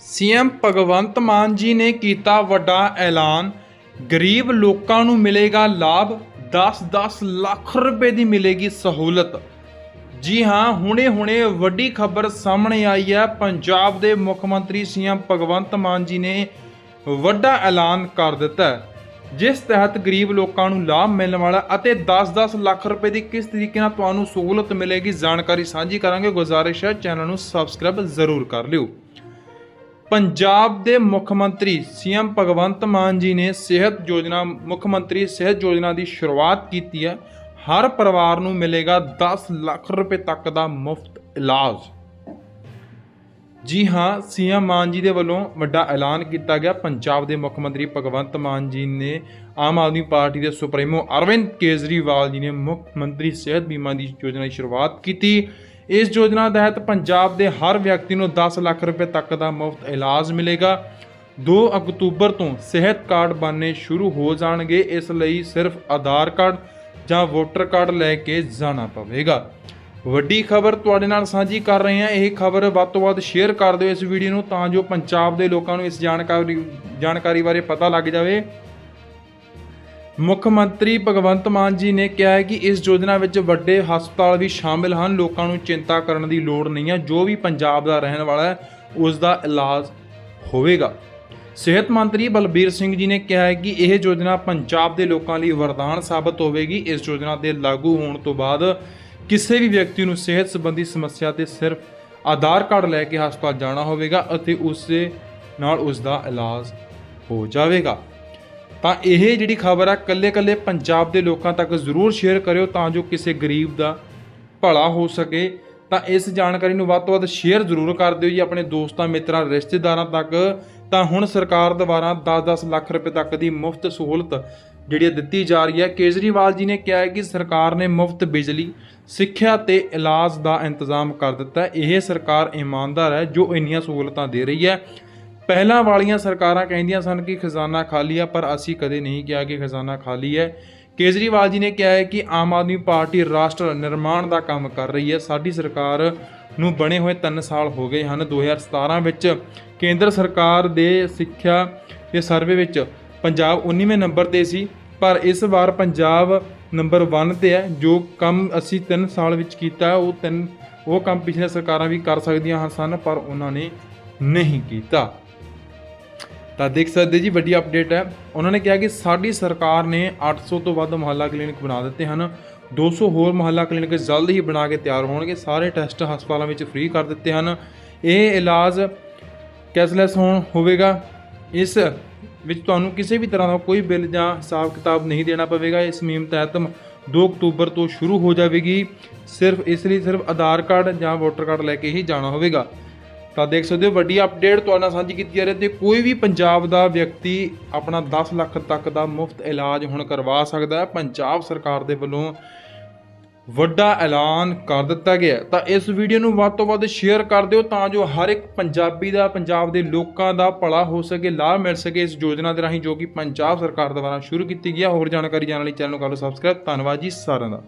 CM Bhagwant Mann ji ਨੇ ਕੀਤਾ ਵੱਡਾ ਐਲਾਨ। ਗਰੀਬ ਲੋਕਾਂ ਨੂੰ ਮਿਲੇਗਾ ਲਾਭ 10-10 ਲੱਖ ਰੁਪਏ ਦੀ ਮਿਲੇਗੀ ਸਹੂਲਤ। ਜੀ ਹਾਂ, ਹੁਣੇ-ਹੁਣੇ ਵੱਡੀ ਖਬਰ ਸਾਹਮਣੇ ਆਈ ਹੈ। ਪੰਜਾਬ ਦੇ ਮੁੱਖ ਮੰਤਰੀ ਸੀਐਮ ਭਗਵੰਤ ਮਾਨ ਜੀ ਨੇ ਵੱਡਾ ਐਲਾਨ ਕਰ ਦਿੱਤਾ ਜਿਸ ਤਹਿਤ ਗਰੀਬ ਲੋਕਾਂ ਨੂੰ ਲਾਭ ਮਿਲਣ ਵਾਲਾ ਅਤੇ 10-10 ਲੱਖ ਰੁਪਏ ਦੀ ਕਿਸ ਤਰੀਕੇ ਨਾਲ ਤੁਹਾਨੂੰ ਸਹੂਲਤ ਮਿਲੇਗੀ, ਜਾਣਕਾਰੀ ਸਾਂਝੀ ਕਰਾਂਗੇ। ਗੁਜ਼ਾਰਿਸ਼ ਹੈ, ਚੈਨਲ ਨੂੰ ਸਬਸਕ੍ਰਾਈਬ ਜ਼ਰੂਰ ਕਰ ਲਿਓ। ਪੰਜਾਬ ਦੇ ਮੁੱਖ ਮੰਤਰੀ ਸੀਐਮ ਭਗਵੰਤ ਮਾਨ ਜੀ ਨੇ ਸਿਹਤ ਯੋਜਨਾ, ਮੁੱਖ ਮੰਤਰੀ ਸਿਹਤ ਯੋਜਨਾ ਦੀ ਸ਼ੁਰੂਆਤ ਕੀਤੀ ਹੈ। ਹਰ ਪਰਿਵਾਰ ਨੂੰ ਮਿਲੇਗਾ 10 ਲੱਖ ਰੁਪਏ ਤੱਕ ਦਾ ਮੁਫਤ ਇਲਾਜ। ਜੀ ਹਾਂ, ਸੀਐਮ ਮਾਨ ਜੀ ਦੇ ਵੱਲੋਂ ਵੱਡਾ ਐਲਾਨ ਕੀਤਾ ਗਿਆ। ਪੰਜਾਬ ਦੇ ਮੁੱਖ ਮੰਤਰੀ ਭਗਵੰਤ ਮਾਨ ਜੀ ਨੇ ਆਮ ਆਦਮੀ ਪਾਰਟੀ ਦੇ ਸੁਪਰੀਮੋ ਅਰਵਿੰਦ ਕੇਜਰੀਵਾਲ ਜੀ ਨੇ ਮੁੱਖ ਮੰਤਰੀ ਸਿਹਤ ਬੀਮਾ ਦੀ ਯੋਜਨਾ ਦੀ ਸ਼ੁਰੂਆਤ ਕੀਤੀ। ਇਸ ਯੋਜਨਾ ਤਹਿਤ ਪੰਜਾਬ ਦੇ ਹਰ ਵਿਅਕਤੀ ਨੂੰ 10 ਲੱਖ ਰੁਪਏ ਤੱਕ ਦਾ ਮੁਫਤ ਇਲਾਜ ਮਿਲੇਗਾ। 2 ਅਕਤੂਬਰ ਤੋਂ ਸਿਹਤ ਕਾਰਡ ਬਣਨੇ ਸ਼ੁਰੂ ਹੋ ਜਾਣਗੇ। ਇਸ ਲਈ ਸਿਰਫ ਆਧਾਰ ਕਾਰਡ ਜਾਂ ਵੋਟਰ ਕਾਰਡ ਲੈ ਕੇ ਜਾਣਾ ਪਵੇਗਾ। ਵੱਡੀ ਖਬਰ ਤੁਹਾਡੇ ਨਾਲ ਸਾਂਝੀ ਕਰ ਰਹੇ ਹਾਂ। ਇਹ ਖਬਰ ਵੱਧ ਤੋਂ ਵੱਧ ਸ਼ੇਅਰ ਕਰ ਦਿਓ ਇਸ ਵੀਡੀਓ ਨੂੰ ਤਾਂ ਜੋ ਪੰਜਾਬ ਦੇ ਲੋਕਾਂ ਨੂੰ ਇਸ ਜਾਣਕਾਰੀ ਜਾਣਕਾਰੀ ਬਾਰੇ ਪਤਾ ਲੱਗ ਜਾਵੇ। ਮੁੱਖ ਮੰਤਰੀ ਭਗਵੰਤ ਮਾਨ ਜੀ ਨੇ ਕਿਹਾ ਹੈ ਕਿ ਇਸ ਯੋਜਨਾ ਵਿੱਚ ਵੱਡੇ ਹਸਪਤਾਲ ਵੀ ਸ਼ਾਮਿਲ ਹਨ। ਲੋਕਾਂ ਨੂੰ ਚਿੰਤਾ ਕਰਨ ਦੀ ਲੋੜ ਨਹੀਂ ਹੈ। ਜੋ ਵੀ ਪੰਜਾਬ ਦਾ ਰਹਿਣ ਵਾਲਾ ਹੈ, ਉਸ ਦਾ ਇਲਾਜ ਹੋਵੇਗਾ। ਸਿਹਤ ਮੰਤਰੀ ਬਲਬੀਰ ਸਿੰਘ ਜੀ ਨੇ ਕਿਹਾ ਹੈ ਕਿ ਇਹ ਯੋਜਨਾ ਪੰਜਾਬ ਦੇ ਲੋਕਾਂ ਲਈ ਵਰਦਾਨ ਸਾਬਤ ਹੋਵੇਗੀ। ਇਸ ਯੋਜਨਾ ਦੇ ਲਾਗੂ ਹੋਣ ਤੋਂ ਬਾਅਦ ਕਿਸੇ ਵੀ ਵਿਅਕਤੀ ਨੂੰ ਸਿਹਤ ਸੰਬੰਧੀ ਸਮੱਸਿਆ ਤੇ ਸਿਰਫ ਆਧਾਰ ਕਾਰਡ ਲੈ ਕੇ ਹਸਪਤਾਲ ਜਾਣਾ ਹੋਵੇਗਾ ਅਤੇ ਉਸ ਨਾਲ ਉਸ ਦਾ ਇਲਾਜ ਹੋ ਜਾਵੇਗਾ। ਤਾਂ ਇਹ ਜਿਹੜੀ ਖਬਰ ਆ ਕੱਲੇ-ਕੱਲੇ ਪੰਜਾਬ ਦੇ ਲੋਕਾਂ ਤੱਕ ਜ਼ਰੂਰ ਸ਼ੇਅਰ ਕਰਿਓ ਤਾਂ ਜੋ ਕਿਸੇ ਗਰੀਬ ਦਾ ਭਲਾ ਹੋ ਸਕੇ। ਤਾਂ ਇਸ ਜਾਣਕਾਰੀ ਨੂੰ ਵੱਧ ਤੋਂ ਵੱਧ ਸ਼ੇਅਰ ਜ਼ਰੂਰ ਕਰ ਦਿਓ ਜੀ ਆਪਣੇ ਦੋਸਤਾਂ, ਮਿੱਤਰਾਂ, ਰਿਸ਼ਤੇਦਾਰਾਂ ਤੱਕ। ਤਾਂ ਹੁਣ ਸਰਕਾਰ ਦੁਆਰਾ 10-10 ਲੱਖ ਰੁਪਏ ਤੱਕ ਦੀ ਮੁਫਤ ਸਹੂਲਤ ਜਿਹੜੀ ਹੈ ਦਿੱਤੀ ਜਾ ਰਹੀ ਹੈ। ਕੇਜਰੀਵਾਲ ਜੀ ਨੇ ਕਿਹਾ ਹੈ ਕਿ ਸਰਕਾਰ ਨੇ ਮੁਫਤ ਬਿਜਲੀ, ਸਿੱਖਿਆ ਤੇ ਇਲਾਜ ਦਾ ਇੰਤਜ਼ਾਮ ਕਰ ਦਿੱਤਾ ਹੈ। ਇਹ ਸਰਕਾਰ ਇਮਾਨਦਾਰ ਹੈ ਜੋ ਇੰਨੀਆਂ ਸਹੂਲਤਾਂ ਦੇ ਰਹੀ ਹੈ। ਪਹਿਲਾਂ ਵਾਲੀਆਂ ਸਰਕਾਰਾਂ ਕਹਿੰਦੀਆਂ ਸਨ ਕਿ ਖਜ਼ਾਨਾ ਖਾਲੀ ਆ, ਪਰ ਅਸੀਂ ਕਦੇ ਨਹੀਂ ਕਿਹਾ ਕਿ ਖਜ਼ਾਨਾ ਖਾਲੀ ਹੈ। ਕੇਜਰੀਵਾਲ ਜੀ ਨੇ ਕਿਹਾ ਹੈ ਕਿ ਆਮ ਆਦਮੀ ਪਾਰਟੀ ਰਾਸ਼ਟਰ ਨਿਰਮਾਣ ਦਾ ਕੰਮ ਕਰ ਰਹੀ ਹੈ। ਸਾਡੀ ਸਰਕਾਰ ਨੂੰ ਬਣੇ ਹੋਏ 3 ਸਾਲ ਹੋ ਗਏ ਹਨ। 2017 ਵਿੱਚ ਕੇਂਦਰ ਸਰਕਾਰ ਦੇ ਸਿੱਖਿਆ ਦੇ ਸਰਵੇ ਵਿੱਚ ਪੰਜਾਬ 19ਵੇਂ ਨੰਬਰ ਤੇ ਸੀ, ਪਰ ਇਸ ਵਾਰ ਪੰਜਾਬ ਨੰਬਰ 1 ਤੇ ਹੈ। ਜੋ ਕੰਮ ਅਸੀਂ 3 ਸਾਲ ਵਿੱਚ ਕੀਤਾ, ਉਹ ਤਿੰਨ, ਉਹ ਕੰਮ ਪਿਛਲੇ ਸਰਕਾਰਾਂ ਵੀ ਕਰ ਸਕਦੀਆਂ ਹਨ ਸਨ ਪਰ ਉਹਨਾਂ ਨੇ ਨਹੀਂ ਕੀਤਾ। ਤਾਂ ਦੇਖ ਸਕਦੇ ਜੀ, ਵੱਡੀ ਅਪਡੇਟ ਹੈ। ਉਹਨਾਂ ਨੇ ਕਿਹਾ ਕਿ ਸਾਡੀ ਸਰਕਾਰ ਨੇ 800 ਤੋਂ ਵੱਧ ਮੁਹੱਲਾ ਕਲੀਨਿਕ ਬਣਾ ਦਿੱਤੇ ਹਨ। 200 ਹੋਰ ਮੁਹੱਲਾ ਕਲੀਨਿਕ ਜਲਦ ਹੀ ਬਣਾ ਕੇ ਤਿਆਰ ਹੋਣਗੇ। ਸਾਰੇ ਟੈਸਟ ਹਸਪਤਾਲਾਂ ਵਿੱਚ ਫ੍ਰੀ ਕਰ ਦਿੱਤੇ ਹਨ। ਇਹ ਇਲਾਜ ਕੈਸ਼ਲੈਸ ਹੋਣ ਹੋਵੇਗਾ। ਇਸ ਵਿੱਚ ਤੁਹਾਨੂੰ ਕਿਸੇ ਵੀ ਤਰ੍ਹਾਂ ਦਾ ਕੋਈ ਬਿੱਲ ਜਾਂ ਹਿਸਾਬ ਕਿਤਾਬ ਨਹੀਂ ਦੇਣਾ ਪਵੇਗਾ। ਇਸ ਮੁਹਿੰਮ ਤਹਿਤ 2 ਅਕਤੂਬਰ ਤੋਂ ਸ਼ੁਰੂ ਹੋ ਜਾਵੇਗੀ। ਸਿਰਫ ਇਸ ਲਈ ਸਿਰਫ ਆਧਾਰ ਕਾਰਡ ਜਾਂ ਵੋਟਰ ਕਾਰਡ ਲੈ ਕੇ ਹੀ ਜਾਣਾ ਹੋਵੇਗਾ। ਤਾਂ ਦੇਖ ਸਕਦੇ ਹੋ ਵੱਡੀ ਅਪਡੇਟ ਤੁਹਾਡੇ ਨਾਲ ਸਾਂਝੀ ਕੀਤੀ ਜਾ ਰਹੀ ਹੈ ਤੇ ਕੋਈ ਵੀ ਪੰਜਾਬ ਦਾ ਵਿਅਕਤੀ ਆਪਣਾ 10 ਲੱਖ ਤੱਕ ਦਾ ਮੁਫਤ ਇਲਾਜ ਹੁਣ ਕਰਵਾ ਸਕਦਾ ਹੈ। ਪੰਜਾਬ ਸਰਕਾਰ ਦੇ ਵੱਲੋਂ ਵੱਡਾ ਐਲਾਨ ਕਰ ਦਿੱਤਾ ਗਿਆ ਤਾਂ ਇਸ ਵੀਡੀਓ ਨੂੰ ਵੱਧ ਤੋਂ ਵੱਧ ਸ਼ੇਅਰ ਕਰ ਦਿਓ ਤਾਂ ਜੋ ਹਰ ਇੱਕ ਪੰਜਾਬੀ ਦਾ, ਪੰਜਾਬ ਦੇ ਲੋਕਾਂ ਦਾ ਭਲਾ ਹੋ ਸਕੇ, ਲਾਭ ਮਿਲ ਸਕੇ ਇਸ ਯੋਜਨਾ ਦੇ ਰਾਹੀਂ ਜੋ ਕਿ ਪੰਜਾਬ ਸਰਕਾਰ ਦੁਆਰਾ ਸ਼ੁਰੂ ਕੀਤੀ ਗਈ ਹੈ। ਹੋਰ ਜਾਣਕਾਰੀ ਜਾਣਨ ਲਈ ਚੈਨਲ ਨੂੰ ਕਰ ਲਓ ਸਬਸਕ੍ਰਾਈਬ ਧੰਨਵਾਦ ਜੀ ਸਾਰਿਆਂ ਦਾ।